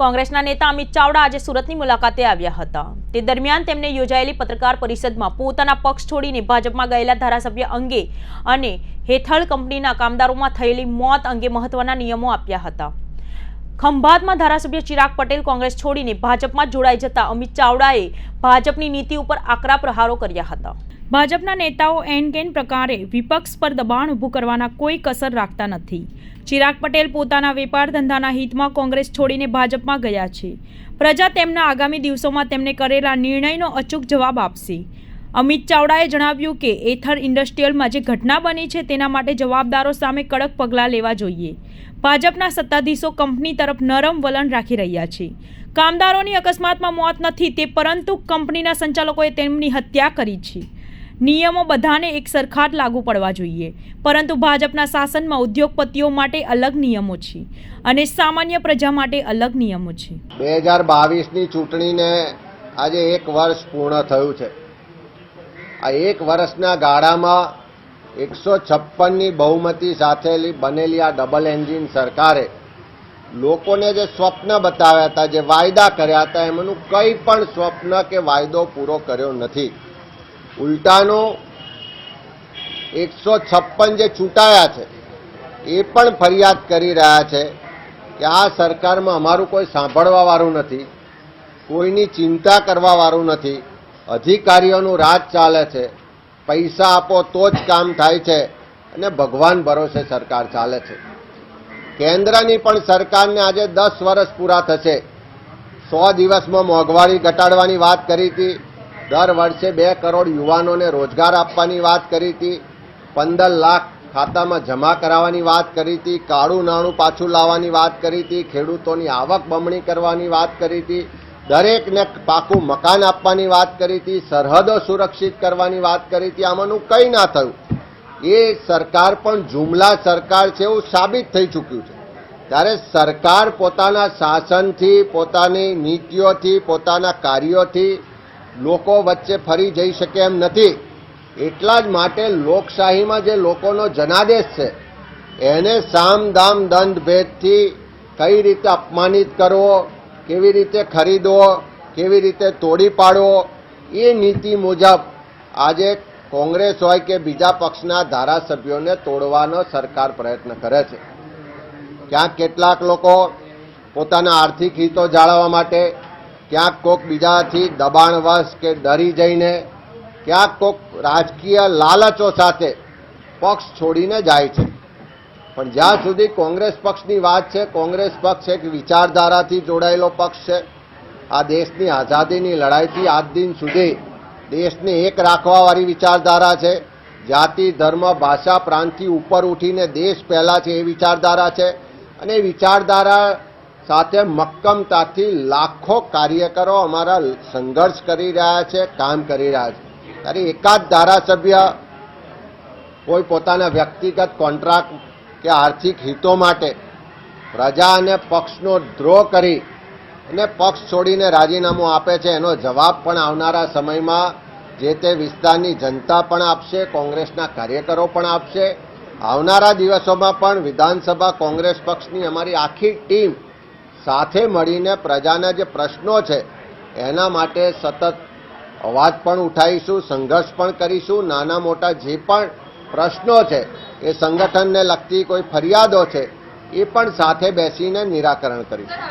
કોંગ્રેસના નેતા અમિત ચાવડા આજે સુરતની મુલાકાતે આવ્યા હતા. તે દરમિયાન તેમને યોજાયેલી પત્રકાર પરિષદમાં પોતાના પક્ષ છોડીને ભાજપમાં ગયેલા ધારાસભ્ય અંગે અને હેથળ કંપનીના કામદારોમાં થયેલી મોત અંગે મહત્વના નિયમો આપ્યા હતા. ખંભાતમાં ધારાસભ્ય ચિરાગ પટેલ કોંગ્રેસ છોડીને ભાજપમાં જોડાઈ જતા અમિત ચાવડાએ ભાજપની નીતિ ઉપર આકરા પ્રહારો કર્યા હતા. ભાજપના નેતાઓ એન કેન પ્રકારે વિપક્ષ પર દબાણ ઊભું કરવાના કોઈ કસર રાખતા નથી. ચિરાગ પટેલ પોતાના વેપાર ધંધાના હિતમાં કોંગ્રેસ છોડીને ભાજપમાં ગયા છે. પ્રજા તેમના આગામી દિવસોમાં તેમને કરેલા નિર્ણયનો અચૂક જવાબ આપશે. અમિત ચાવડાએ જણાવ્યું કે એથર ઇન્ડસ્ટ્રીયલમાં જે ઘટના બની છે તેના માટે જવાબદારો સામે કડક પગલાં લેવા જોઈએ. ભાજપના સત્તાધીશો કંપની તરફ નરમ વલણ રાખી રહ્યા છે. કામદારોની અકસ્માતમાં મોત નથી તે પરંતુ કંપનીના સંચાલકોએ તેમની હત્યા કરી છે. નિયમો બધાને એક સરખા જ લાગુ પડવા જોઈએ. પરંતુ ભાજપના શાસનમાં ઉદ્યોગપતિઓ માટે અલગ નિયમો છે અને સામાન્ય પ્રજા માટે અલગ નિયમો છે. બે હજાર બાવીસની ચૂંટણીને આજે એક વર્ષ પૂર્ણ થયું છે. આ એક વર્ષના ગાળામાં એકસો છપ્પનની બહુમતી સાથે બનેલી આ ડબલ એન્જિન સરકારે લોકોને જે સ્વપ્ન બતાવ્યા હતા, જે વાયદા કર્યા હતા, એમનું કંઈ પણ સ્વપ્ન કે વાયદો પૂરો કર્યો નથી. ઉલટાનો એકસો છપ્પન જે ચૂંટાયા છે, એ પણ ફરિયાદ કરી રહ્યા છે કે આ સરકારમાં અમારું કોઈ સાંભળવાવાળું નથી, કોઈની ચિંતા કરવાવાળું નથી. અધિકારીઓનું રાજ ચાલે છે. પૈસા આપો તો જ કામ થાય છે અને ભગવાન ભરોસે સરકાર ચાલે છે. કેન્દ્રની પણ સરકારને આજે દસ વર્ષ પૂરા થશે. સો દિવસમાં મોંઘવારી ઘટાડવાની વાત કરી હતી. દર વર્ષે બે કરોડ યુવાનોને રોજગાર આપવાની વાત કરી હતી. પંદર લાખ ખાતામાં જમા કરાવવાની વાત કરી હતી. કાળું નાણું પાછું લાવવાની વાત કરી હતી. ખેડૂતોની આવક બમણી કરવાની વાત કરી હતી. દરેકને પાકું મકાન આપવાની વાત કરી હતી, સરહદો સુરક્ષિત કરવાની વાત કરી હતી આમાંનું કંઈ ના થયું. એ સરકાર પણ જુમલા સરકાર છે એવું સાબિત થઈ ચૂક્યું છે. ત્યારે સરકાર પોતાના શાસનથી, પોતાની નીતિઓથી, પોતાના કાર્યોથી લોકો વચ્ચે ફરી જઈ શકે એમ નથી. એટલા જ માટે લોકશાહીમાં જે લોકોનો જનાદેશ છે, એને સામ દામ દંડ ભેદથી કઈ રીતે અપમાનિત કરવો કેવી રીતે ખરીદવો કેવી રીતે તોડી પાડવો એ નીતિ મુજબ આજે કોંગ્રેસ હોય કે બીજા પક્ષના ધારાસભ્યોને તોડવાનો સરકાર પ્રયત્ન કરે છે. ક્યાંક કેટલાક લોકો પોતાના આર્થિક હિતો જાળવવા માટે, ક્યાંક કોક બીજાથી દબાણવશ કે ડરી જઈને, ક્યાંક કોક રાજકીય લાલચો સાથે પક્ષ છોડીને જાય છે. પણ જ્યાં સુધી કોંગ્રેસ પક્ષની વાત છે, કોંગ્રેસ પક્ષ એક વિચારધારાથી જોડાયેલો પક્ષ છે. આ દેશની આઝાદીની લડાઈથી આજ દિન સુધી દેશને એક રાખવાવાળી વિચારધારા છે. જાતિ, ધર્મ, ભાષા, પ્રાંતથી ઉપર ઉઠીને દેશ પહેલાં છે એ વિચારધારા છે. અને વિચારધારા સાથે મક્કમતાથી લાખો કાર્યકરો અમારા સંઘર્ષ કરી રહ્યા છે, કામ કરી રહ્યા છે. ત્યારે એકાદ ધારાસભ્ય કોઈ પોતાના વ્યક્તિગત કોન્ટ્રાક્ટ કે આર્થિક હિતો માટે પ્રજા અને પક્ષનો દ્રોહ કરી અને પક્ષ છોડીને રાજીનામું આપે છે એનો જવાબ પણ આવનારા સમયમાં જે તે વિસ્તારની જનતા પણ આપશે, કોંગ્રેસના કાર્યકરો પણ આપશે. આવનારા દિવસોમાં પણ વિધાનસભા કોંગ્રેસ પક્ષની અમારી આખી ટીમ સાથે મળીને પ્રજાના જે પ્રશ્નો છે એના માટે સતત અવાજ પણ ઉઠાવીશું, સંઘર્ષ પણ કરીશું. નાના મોટા જે પણ પ્રશ્નો છે એ સંગઠનને લગતી કોઈ ફરિયાદો છે એ પણ સાથે બેસીને નિરાકરણ કરીશું.